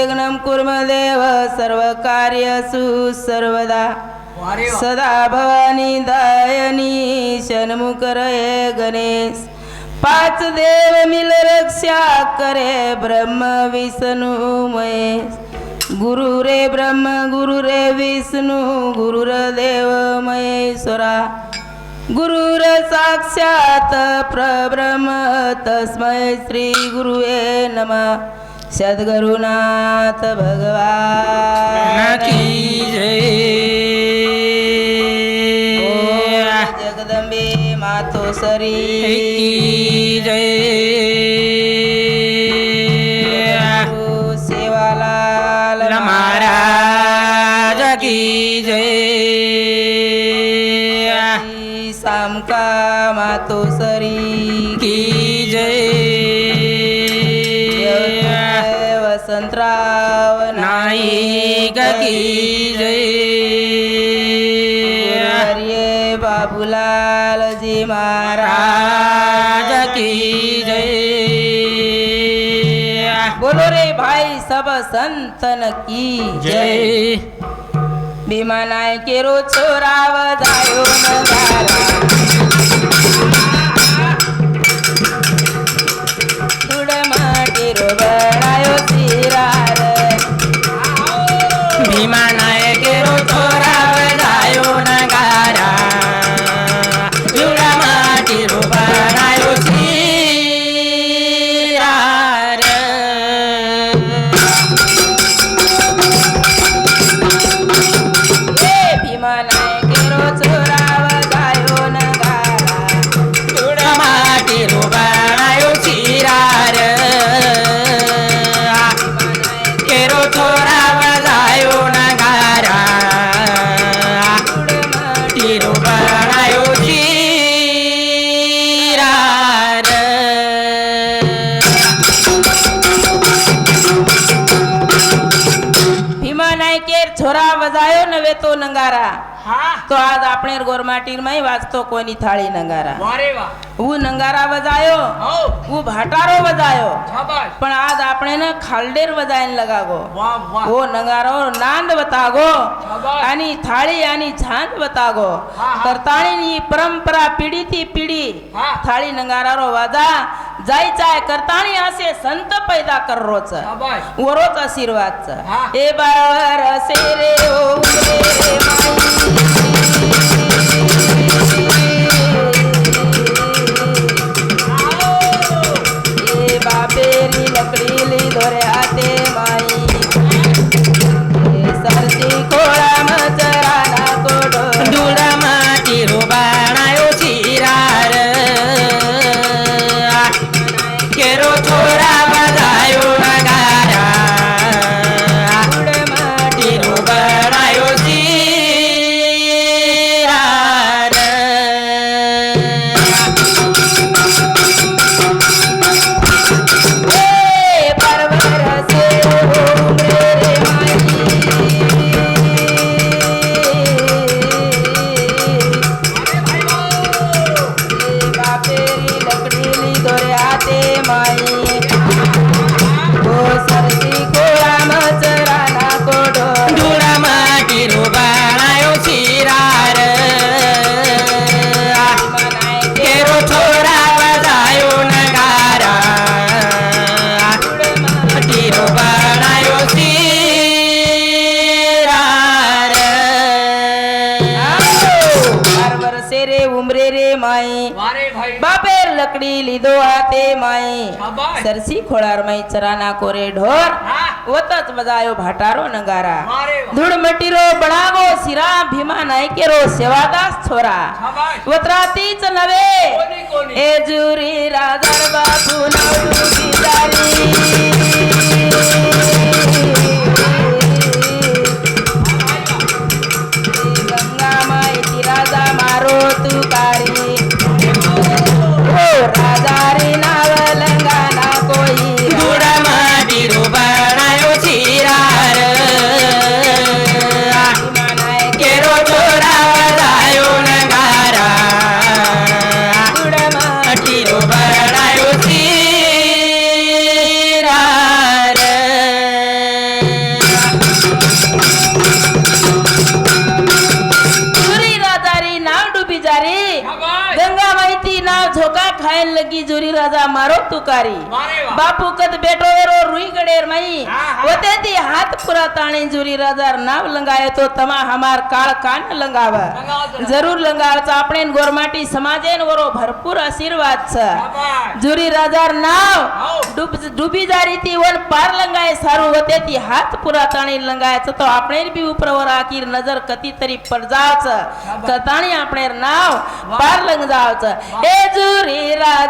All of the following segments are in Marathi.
निर्विघ्नं कुर्मदेव सर्वकार्यसु सर्वदा. सदा भवानी दायनी षण्मुखरये गणेश। पाच देव मिल रक्षा करे ब्रह्म विष्णू महेश। गुरु रे ब्रह्म गुरु रे विष्णू गुरुर देव महेश्वरा। गुरुर साक्षात प्रब्रह्म तस्मै श्री गुरुवे नमः। सद्गुरुनाथ भगवान। की जय। जगदंबे मातोसरी। हरिये बाबूलालजी महाराज की जय। बोलो रे भाई सब संतन की जय। भीमानाय केरो नायकेरो छोराव जायो नगारा। तुड वेतो नंगारा. हाँ। तो आज अपने गोरमाटीर में वाजतो कोनी थाली नंगारा. वो. नंगारा बजायो वो भाटारो बजायो पर आज अपने ना खालडेर बजायन लगा गो वो. हो नंगारो नांद बतागो यानी थाली यानी झांद बतागो करताली हाँ, हाँ, परंपरा पीढ़ी थी पीढ़ी. हाँ। थाली नंगारा रो वजा. जाय चाय करताणी असे संत पैदा कर रोच. वरोच आशीर्वाद हाँ। ए बार असे रे ओ, રે दो हाते माई। सरसी खोळार माई चराना कोरे ढोर। वतच बजायो भाटारो नगारा। धुड़ मटीरो बणागो सिरा भीमा नायकेरो सेवादास छोरा। वत्रातीच नवे एजुरी जुरी राजार बापू नाव लगी जुरी राजा मारो तुकारी। बापू कद बेटो वेरो रुई गडेर मई। वते ती हाथ पुरा ताणे जुरी राजा नाव लंगाए तो तमा हमार काळ कान लंगाव। जरूर लंगाळ आपणे गोरमाटी समाजेन वरो भरपूर आशीर्वाद छ जुरी राजा नाव डुब डुबी जारी ती वन पार लंगाए सारू। वते ती हाथ पुरा ताणे छ तो आपणे भी उपरवर आकीर नजर कती तरी पडजावच कताणी आपणे नाव पार लंग जावच ए जुरी राजा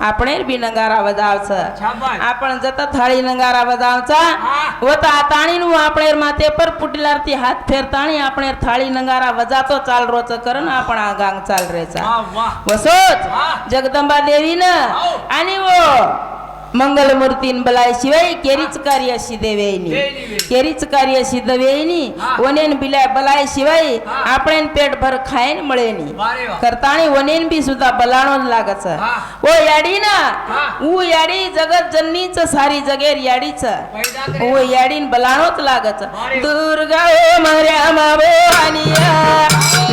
આપણે બી નંગારા વધાવશ. આપણે જતા થાળી નંગારા વધાવશ. વત આ તાણી નું આપણે માથે પર પુટલારથી હાથ ફેર તાણી આપણે થાળી નંગારા વજાતો ચાલ રો ચકર ને આપણ આ ગાંગ ચાલ રે છે વસોત જગદંબા દેવી ને આની मंगलमूर्तीन बलाय शिवाय केरीच कार्य सिद्धवेणी. केरीच कार्य सिद्धवेणी वनेन बिलाय बलाय शिवाय आपण पेट भर खायन मळेनी. करताणी वनेन बी सुद्धा बलाणो लागच. ओ याडी ना ऊ याडी जगत जन्नीच सारी जगेर याडीच. ओ याडीन बलाणोच लागच. दुर्गा ओ मर्या माबो आणि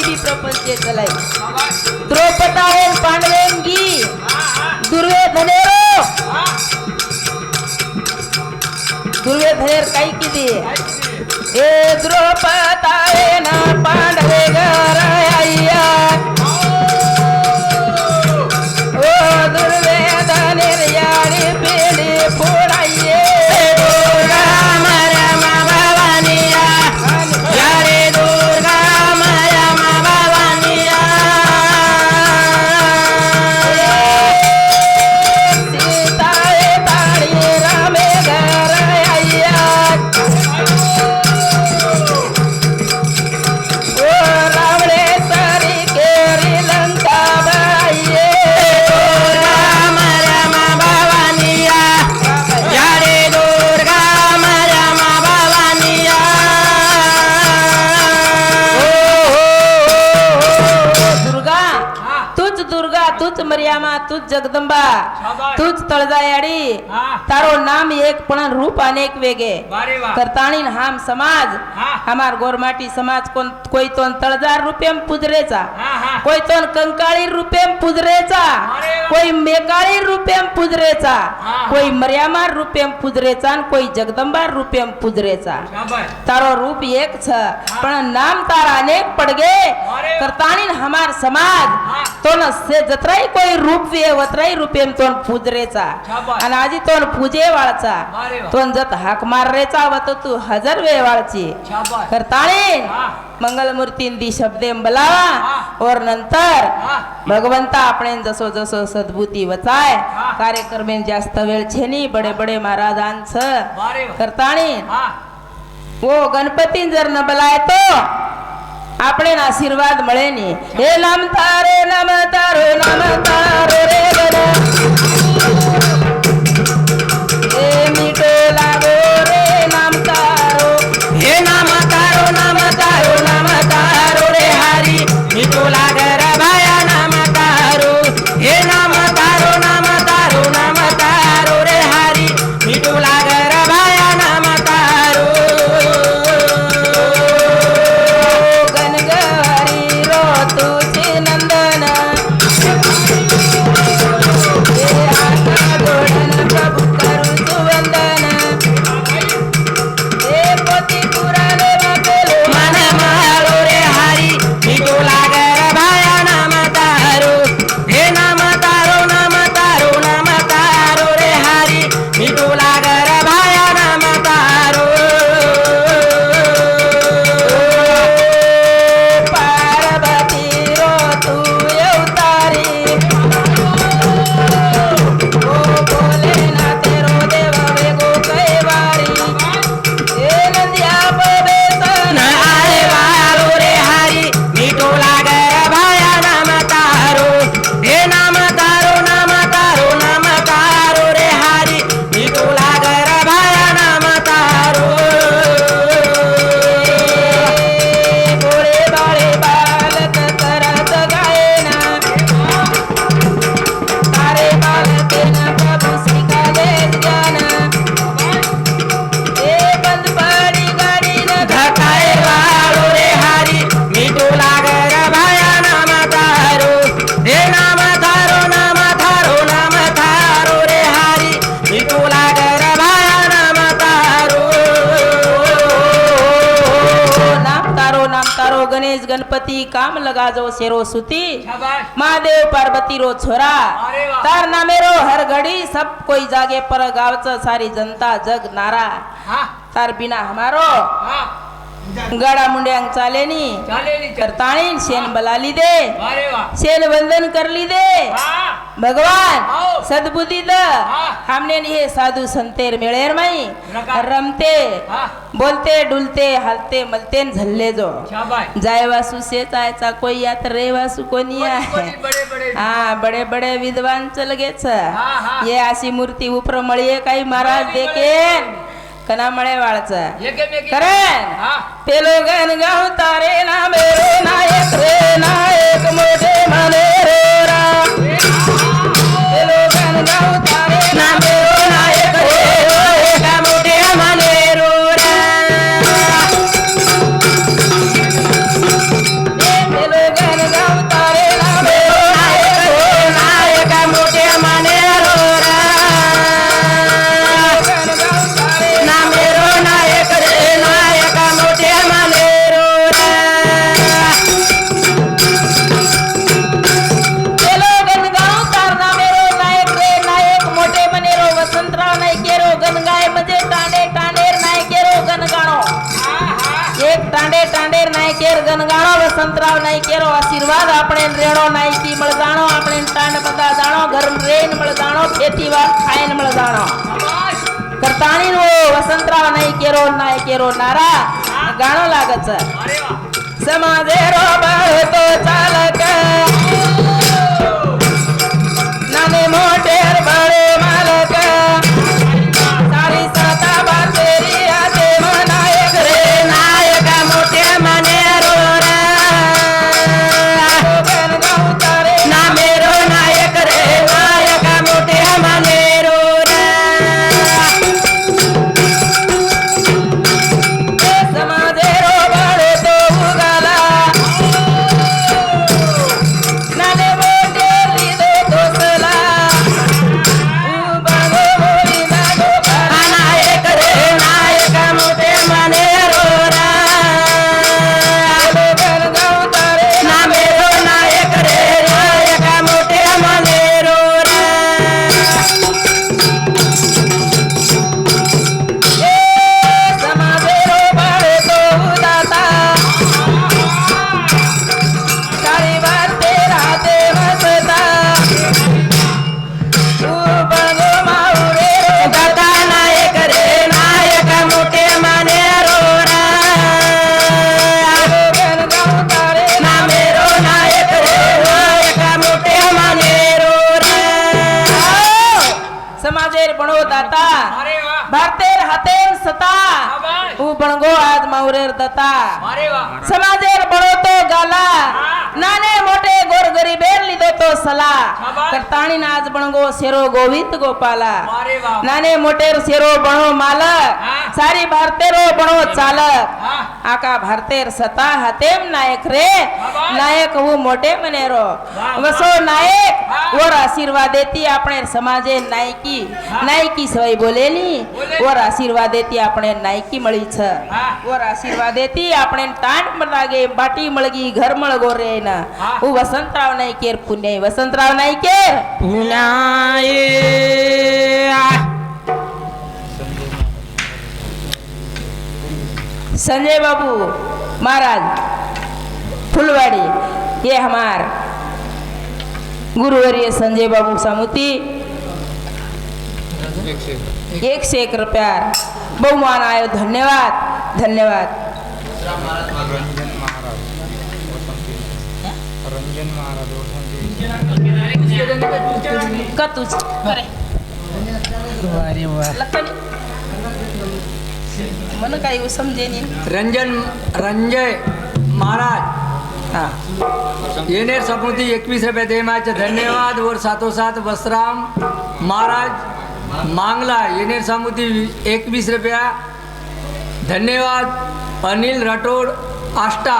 लगाई प्रपंच चलाय द्रौपदायन पांडवेन गी दुर्योधनेरो दुर्योधनेर काही किती ए ना पांडवे घर तारो नाम एक पण रूप अनेक वेगे करताणी हम समाज हमार गोरमाटी समाज कोण कोई तोन तळजार रुपेम पुजरेचा कोई तोन कंकाळी रुपेम पुजरेचा कोई मेकाळी रुपेम पुजरेचा कोई मर्यामा रुपेम पुजरेचा कोई जगदंबा रुपेम पुजरेचा तारो रूप एक छ पण नाम तारा अनेक पडगे करताणी हमार समाज तोन से जत्राही कोई रूप वे वत्राही रुपेम तोन पुजरेचा आणि आणि आजी तोन पूजे वाळचा अरे वा. तोन जत हाक मार रेचा वत तू हजर वे वाळची શાબાશ. करताणी हा. मंगलमूर्तीन दी शब्दे बोलावा हा. और नंतर हा. भगवंता આપણે जसो जसो सद्बुती वचाय हा. कार्यक्रमेन जास्त वेळ छेनी बडे बडे महाराजांच वारे वा. करताणी હા ઓ ગણપતિ જર ન બલાય તો આપણે ને આશીર્વાદ મળે ને હે નામ તારે નામ તારો નામ તારો રે બના गणेश गणपति काम लगा जो शेरो सुती। महादेव पार्वती रो छोरा। तार ना मेरो हर घड़ी सब कोई जागे पर गावच सारी जनता जग नारा। तार बिना हमारो। गड़ा मुंडे चाले नी चाले बला दे. शेन वंदन करली दे. भगवान सद्बुद्धी द. हमने हे साधु संतेर मिळेर माई. रमते बोलते डुलते हलते मलते झल्ले जो. जाय वासु शेत आयचा कोई यात रे वासु कोणी आहे? हा बडे बडे विद्वान चल गेच. ये अशी मूर्ती उपर मळिये काही महाराज देखेन. देखे कना मळे वाळच हा. पेलो गण गाव तारे ना मेरो नायक रे नायक मोठे मने रे रा. पेलो गण गाव મળજાણો ખેતી વાત ખાઈન મળજાણો શાબાશ. કરતાણી નો વસંતરાવ નાયકેરો નાયકેરો નારા ગાણો લાગે છે વારે વાહ. સમાજે રો તો ચાલક સલા શાબાશ. કરતાણી નાજ બણગો શેરો ગોવિંદ ગોપાલા અરે વાહ. નાને મોટેર શેરો બણો માલક હા. સારી ભારતેરો બણો ચાલક હા. આકા ભારતેર સતા હતેમ નાયક રે શાબાશ. નાયક હું મોટે મનેરો વાહ, વસો નાયક હા. ઓર આશીર્વાદ દેતી આપણે સમાજે નાયકી હા. નાયકી સવાય બોલેલી બોલેલી. ઓર આશીર્વાદ દેતી આપણે નાયકી મળી છે હા. ઓર આશીર્વાદ દેતી આપણે તાંડ મ લાગે બાટી મળગી ઘર મળગો રે ના હા. હું વસંતરાવ નાઈ કેર પુણ્ય वसंतराव नाईके. संजय बाबू महाराज फुलवाड़ी ये हमार गुरुवर्य संजय बाबू समुति. एक से एक रुपया. बहुमान आयो धन्यवाद धन्यवाद. रंजन महाराज. रंजन रंजय महाराज. येनेर सपूती एकवीस रुपये देमाच धन्यवाद. वर सातोसात वसराम महाराज. मांगला येनेर समुती एकवीस रुपया. धन्यवाद. अनिल राठोड आष्टा.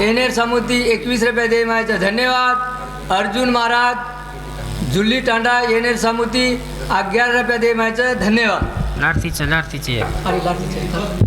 येनेर समुती एकवीस रुपये देमाच धन्यवाद. अर्जुन महाराज जुल्ली टांडा येणेर समुती अग्यार रुपया दे धन्यवाद. लाठीचे लाठीचे अरे लाठीचे